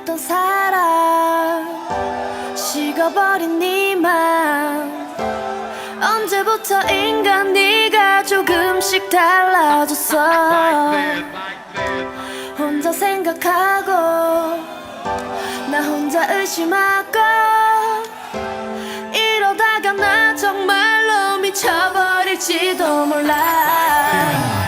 있었던 사람 식어버린 네맘. 언제부터인가 네가 조금씩 달라졌어? 혼자 생각하고 나 혼자 의심하고 이러다가 나 정말로 미쳐버릴지도 몰라.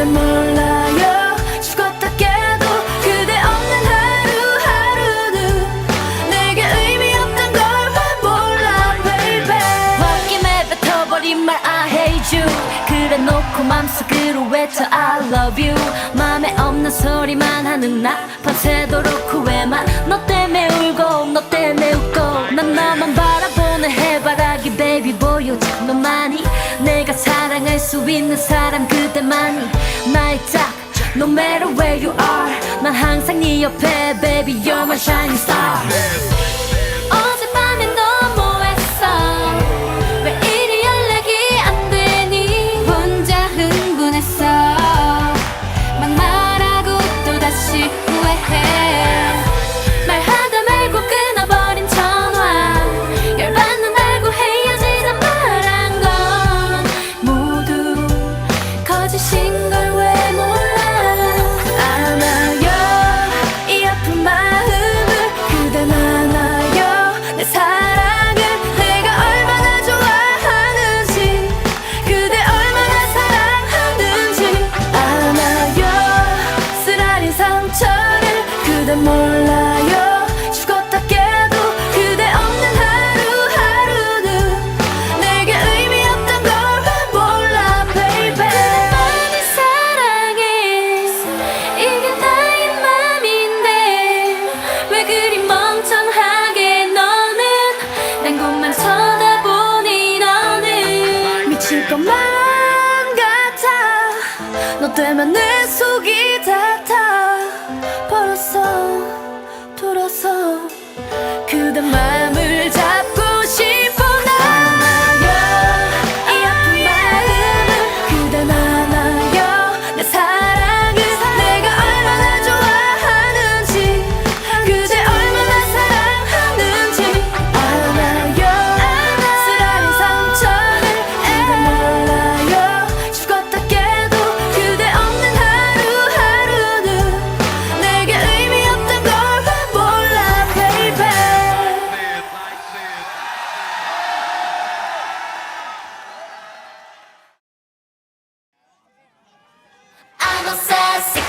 그대 몰라요. 죽었다 깨도 그대 없는 하루하루는 내게 의미 없던 걸만 몰라 baby. 홧김에 뱉어버린 말 I hate you. 그래 놓고 맘속으로 외쳐 I love you. 맘에 없는 소리만 하는 나 밤새도록 있는 사람 그대만이 나의 딱 No matter where you are 난 항상 네 옆에 Baby you're my shining star 그리 멍청하게 너는? 난 곳만 쳐다보니 너는 미칠 것만 같아. 너 때문에 속이 success.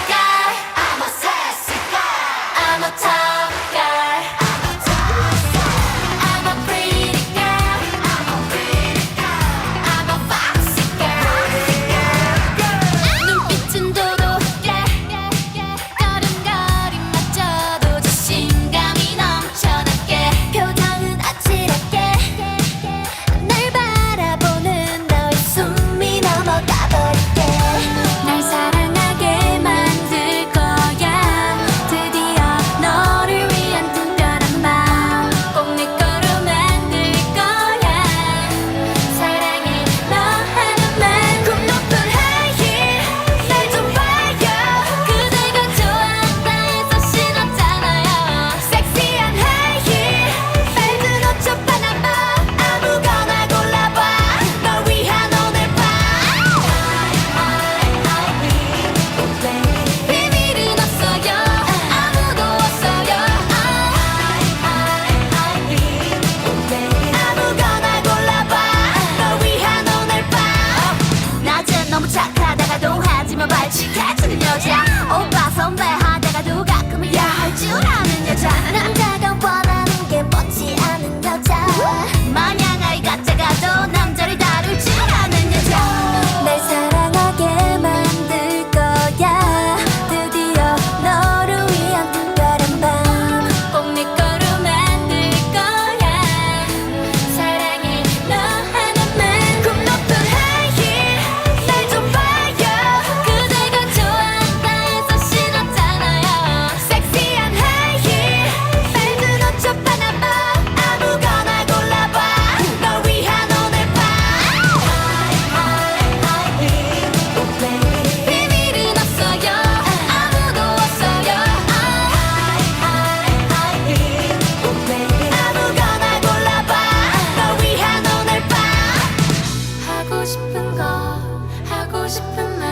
싶은 말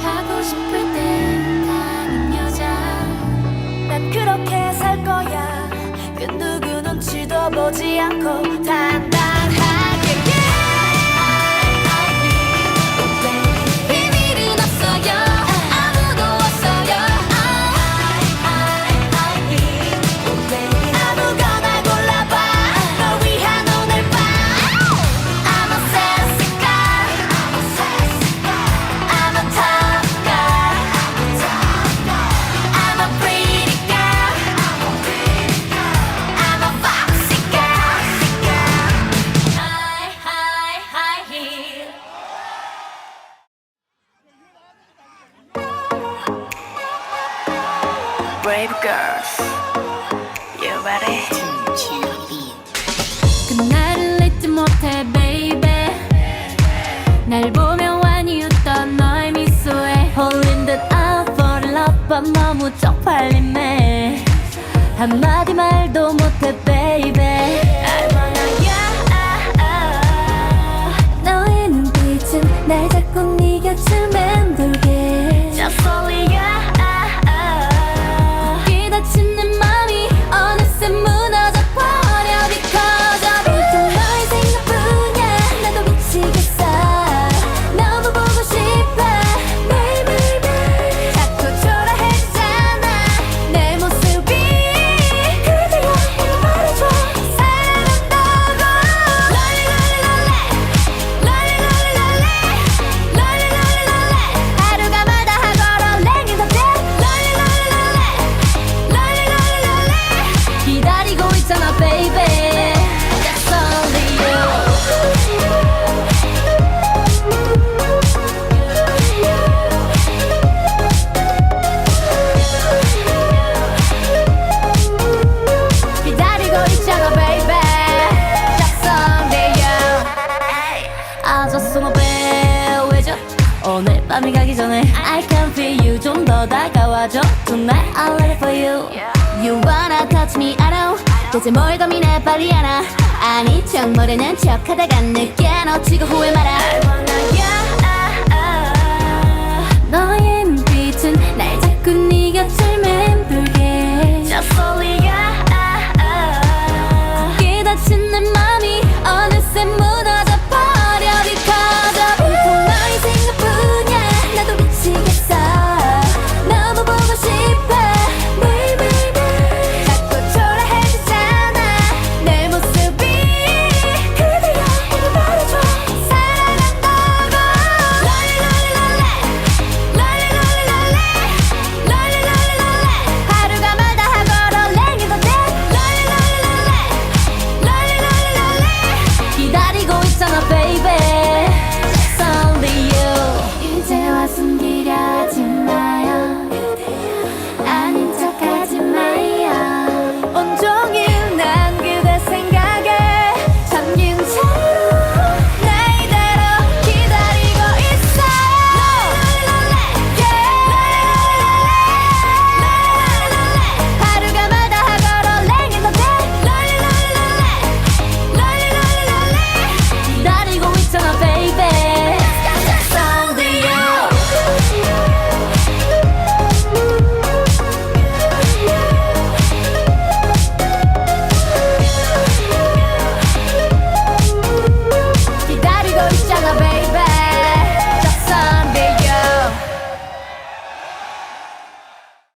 하고 싶을 때 가는 여자. 난 그렇게 살 거야. 그 누구 눈치도 보지 않고 단 Brave girls, you ready? 그날을 잊지 못해, baby. 날 보며 많이 웃던 너의 미소에 홀린 듯 out for love, but 너무 쪽팔림에 한마디 말도 못해, baby. I. 너의 눈빛은 날 자꾸 네 곁을 맴돌게 있잖아 baby That's only you 기다리고 있잖아 baby That's only you I just wanna be with you 오늘 밤이 가기 전에 I can feel you 좀 더 다가와줘 Tonight I'm ready for you You wanna touch me I know 대체 뭘 고민해 빨리 안아. 아니 척 모르는 척 하다가 늦게 놓치고 후회 you